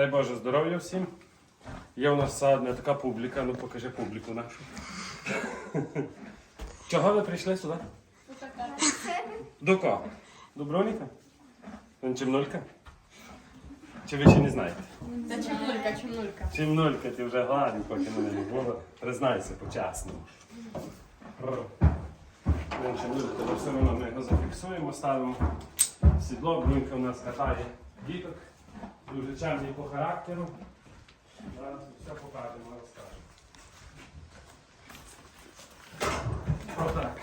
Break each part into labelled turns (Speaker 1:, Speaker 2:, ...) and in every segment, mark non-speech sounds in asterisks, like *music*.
Speaker 1: Дай Боже здоров'я всім. Є у нас садна така публіка, ну покажи публіку нашу. *laughs* Чого ви прийшли сюди? До кого? До Броніка? Чимнулька? Чи ви ще не знаєте?
Speaker 2: Це чимнулька, чимнулька.
Speaker 1: Чимнулька, ти вже гладень, поки мене не було. Признайся по-чесному. Чимнулька, то все одно ми його зафіксуємо, ставимо сідло. Брунька у нас катає діток. Дуже чемний по характеру. Зараз все покажемо, розкажемо. Отак.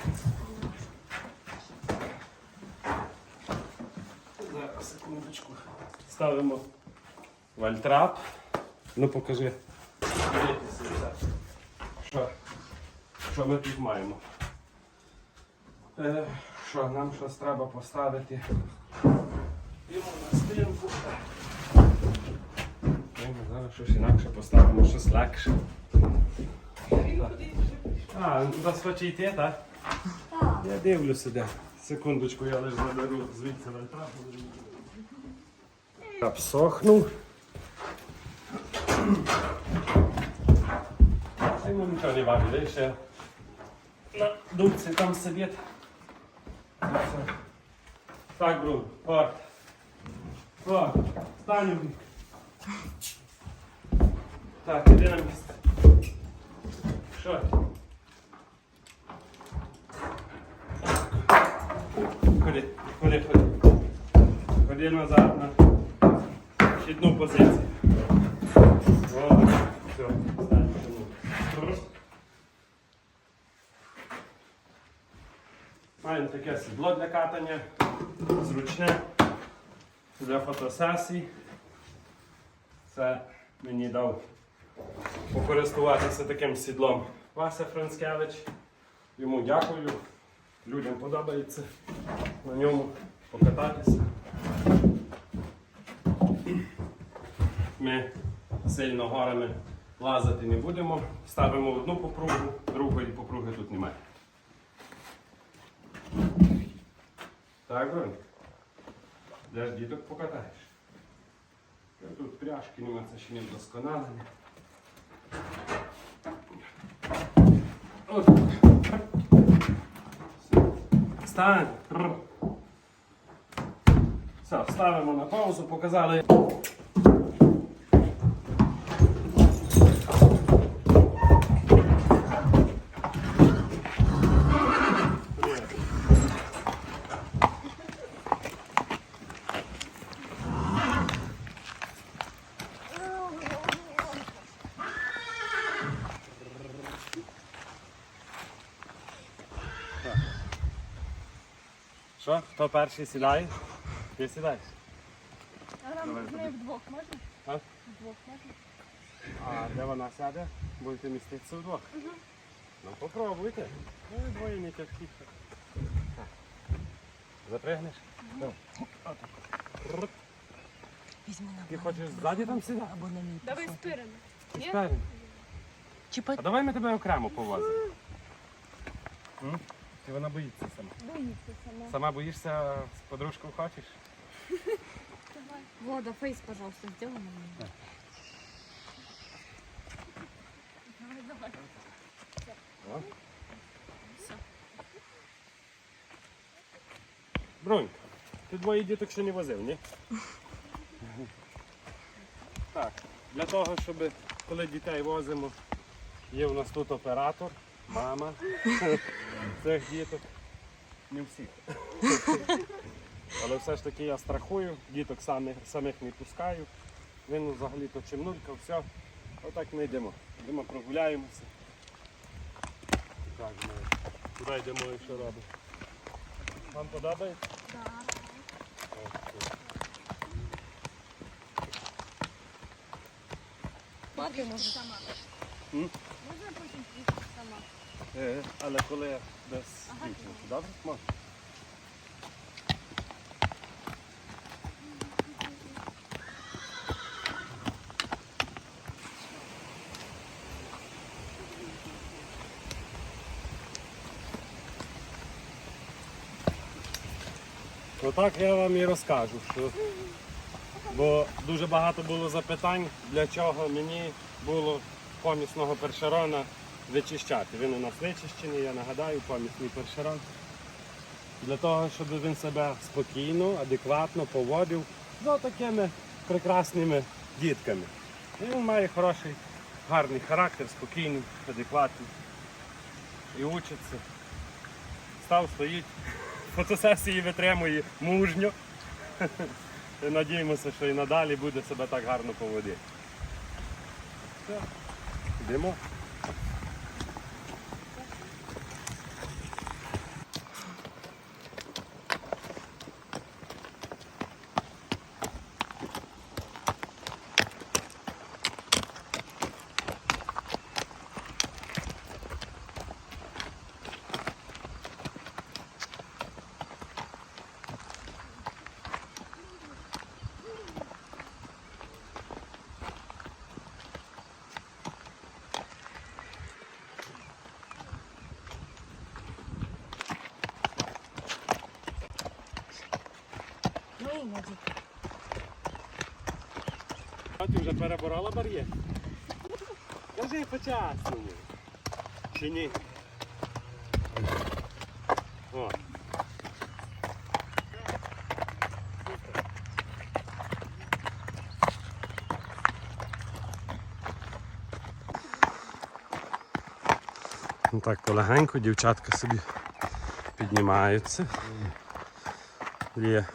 Speaker 1: Зараз, секундочку. Ставимо вальтрап. Ну покажи. Що? Що ми тут маємо? Е, що, нам щось треба поставити щось інакше поставимо, щось легше. А, туди хоче йти, так?
Speaker 3: Так.
Speaker 1: Я дивлюся, де. Секундочку, я лише заберу звідси вальтрапу. Обсохнув. Йому нічого не важить, де ще на дубці там сидить. Так, Брун, порт. Порт, бік. Так, іди на місце. Що? Ходи, ходи, ходи. Ходи назад на щитну позицію. О, все. Маємо таке сідло для катання, зручне для фотосесій. Це мені дав покористуватися таким сідлом Вася Францкевич. Йому дякую. Людям подобається на ньому покататися. Ми сильно горами лазити не будемо. Ставимо одну попругу, другої попруги тут немає. Так, Бронька? Де ж діток покатаєш? Тут пряжки нема, це ще не вдосконалення. Стань. Все, ставимо на паузу, показали. Що? Хто перший сідає? Ти сідаєш?
Speaker 2: Ми вдвох можна?
Speaker 1: А?
Speaker 2: Вдвох можна?
Speaker 1: А де вона сяде? Будете міститися вдвох? Ну попробуйте. Ну, двоє не тяжкі. Запрягнеш? Ну.
Speaker 3: Візьми на
Speaker 1: Ти хочеш ззаді там сідати?
Speaker 3: або на мій
Speaker 2: Давай. Ні?
Speaker 1: Спереду.
Speaker 3: Чи.
Speaker 1: А давай ми тебе окремо повозимо. М? Чи вона боїться сама?
Speaker 2: Боїться сама.
Speaker 1: Сама боїшся з подружкою хочеш? *laughs*
Speaker 2: Влада, фейс, пожалуйста, сделай на меня. Давай, давай.
Speaker 1: О. Бронька, ти двоє діток ще не возив, ні? Так, для того, щоб коли дітей возимо, є у нас тут оператор, мама *laughs* цих діток. Не всіх. Але все ж таки я страхую, діток самих, самих не пускаю. Він взагалі-то чимнулька, все. Отак ми йдемо. Йдемо прогуляємося. Так, ми туди йдемо і що робимо. Вам подобається? Так.
Speaker 2: Сама.
Speaker 1: М?
Speaker 2: Можна потім приїхати сама?
Speaker 1: Е, але коли без дівчинки, добре? Можна. Отак я вам і розкажу, що Бо дуже багато було запитань, для чого мені було помісного першерона вичищати. Він у нас вичищений, я нагадаю, помісний першерон. Для того, щоб він себе спокійно, адекватно поводив з такими прекрасними дітками. І він має хороший, гарний характер, спокійний, адекватний. І учиться. Став, стоїть, фотосесії витримує мужньо. *laughs* Надіємося, що і надалі буде себе так гарно поводити. Все,
Speaker 3: іноді.
Speaker 1: А ти вже переборола бар'єр? Кажи по-часному. Чи ні? О. Ну так полегенько дівчатка собі піднімаються. Є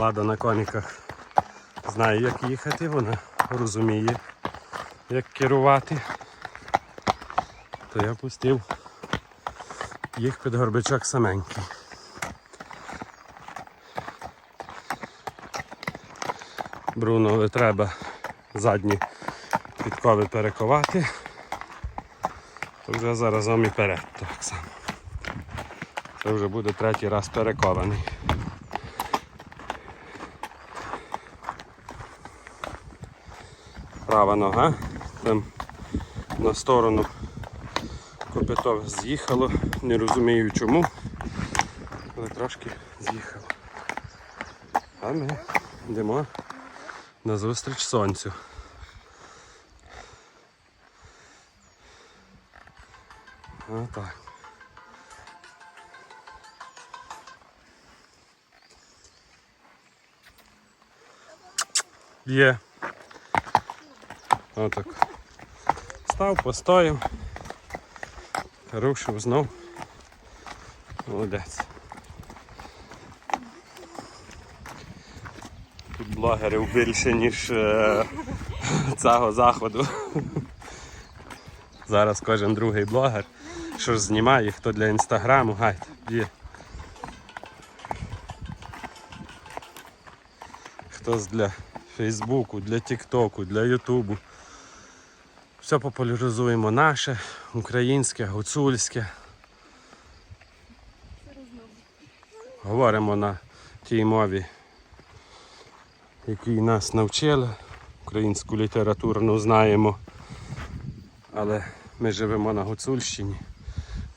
Speaker 1: Влада на коніках знає, як їхати, вона розуміє, як керувати. То я пустив їх під горбичок саменький. Бруно треба задні підкови перековати. То вже заразом і перед так само. Це вже буде третій раз перекований. Права нога. Там на сторону копито з'їхало, не розумію чому, але трошки з'їхало. А ми йдемо на зустріч сонцю. Отак. Є. Отак. Став, постояв, рушив знов. Молодець. Тут блогерів більше, ніж е, цього заходу. Зараз кожен другий блогер. Що ж знімає, хто для інстаграму, гайд, є. Хтось для Фейсбуку, для Тіктоку, для Ютубу. Все популяризуємо наше, українське, гуцульське. Говоримо на тій мові, якій нас навчили. Українську літературу знаємо, але ми живемо на Гуцульщині,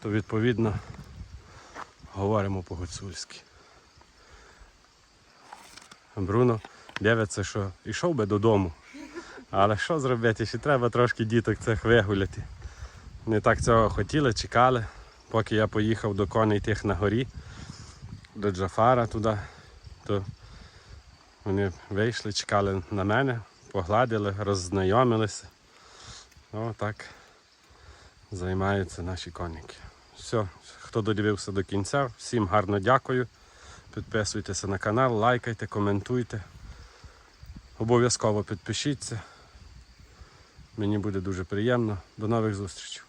Speaker 1: то відповідно говоримо по-гуцульськи. Бруно дивиться, що йшов би додому. Але що зробити? Ще треба трошки діток цих вигуляти. Не так цього хотіли, чекали, поки я поїхав до коней тих на горі, до Джафара туди, то вони вийшли, чекали на мене, погладили, роззнайомилися. О, так займаються наші коніки. Все, хто додивився до кінця, всім гарно дякую. Підписуйтеся на канал, лайкайте, коментуйте. Обов'язково підпишіться. Мені буде дуже приємно. До нових зустрічей.